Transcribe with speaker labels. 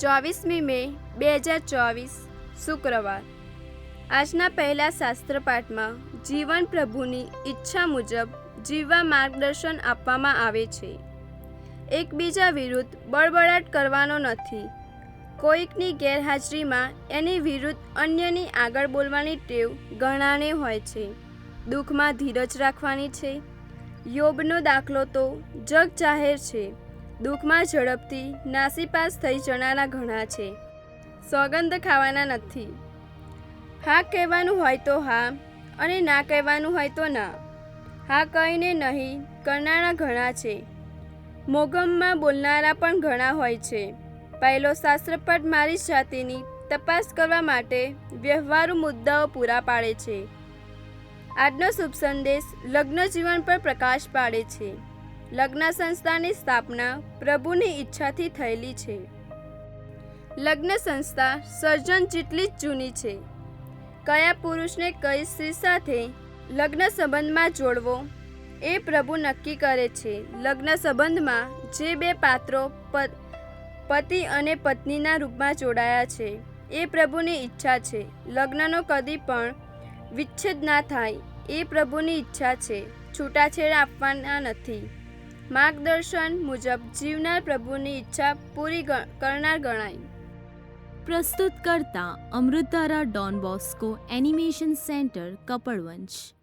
Speaker 1: ચોવીસમી મે, બે હજાર ચોવીસ, શુક્રવાર. આજના પહેલા શાસ્ત્રપાઠમાં જીવન પ્રભુની ઈચ્છા મુજબ જીવવા માર્ગદર્શન આપવામાં આવે છે. એકબીજા વિરુદ્ધ બળબડાટ કરવાનો નથી. કોઈકની ગેરહાજરીમાં એની વિરુદ્ધ અન્યની આગળ બોલવાની ટેવ ઘણાને હોય છે. દુઃખમાં ધીરજ રાખવાની છે. યોબનો દાખલો તો જગ જાહેર છે. દુઃખમાં ઝડપથી નાસીપાસ થઈ જનારા ઘણા છે. સોગંધ ખાવાના નથી. હા કહેવાનું હોય તો હા અને ના કહેવાનું હોય તો ના. હા કહીને નહીં કરનારા ઘણા છે. મોગમમાં બોલનારા પણ ઘણા હોય છે. પહેલો શાસ્ત્રપટ મારી જાતિની તપાસ કરવા માટે વ્યવહારુ મુદ્દાઓ પૂરા પાડે છે. આજનો શુભ સંદેશ લગ્ન જીવન પર પ્રકાશ પાડે છે. લગ્ન સંસ્થાની સ્થાપના પ્રભુની ઈચ્છાથી થયેલી છે. લગ્ન સંસ્થા સર્જન જેટલી જ જૂની છે. કયા પુરુષને કઈ સ્ત્રી સાથે લગ્ન સંબંધમાં જોડવો એ પ્રભુ નક્કી કરે છે. લગ્ન સંબંધમાં જે બે પાત્રો પતિ અને પત્નીના રૂપમાં જોડાયા છે એ પ્રભુની ઈચ્છા છે. લગ્નનો કદી પણ વિચ્છેદ ના થાય એ પ્રભુની ઈચ્છા છે. છૂટાછેડા આપવાના નથી. માર્ગદર્શન મુજબ જીવનાર પ્રભુની ઈચ્છા પૂરી કરનાર ગણાય.
Speaker 2: પ્રસ્તુત કરતા Amrutdhara Don Bosco animation centre, Kapadvanj.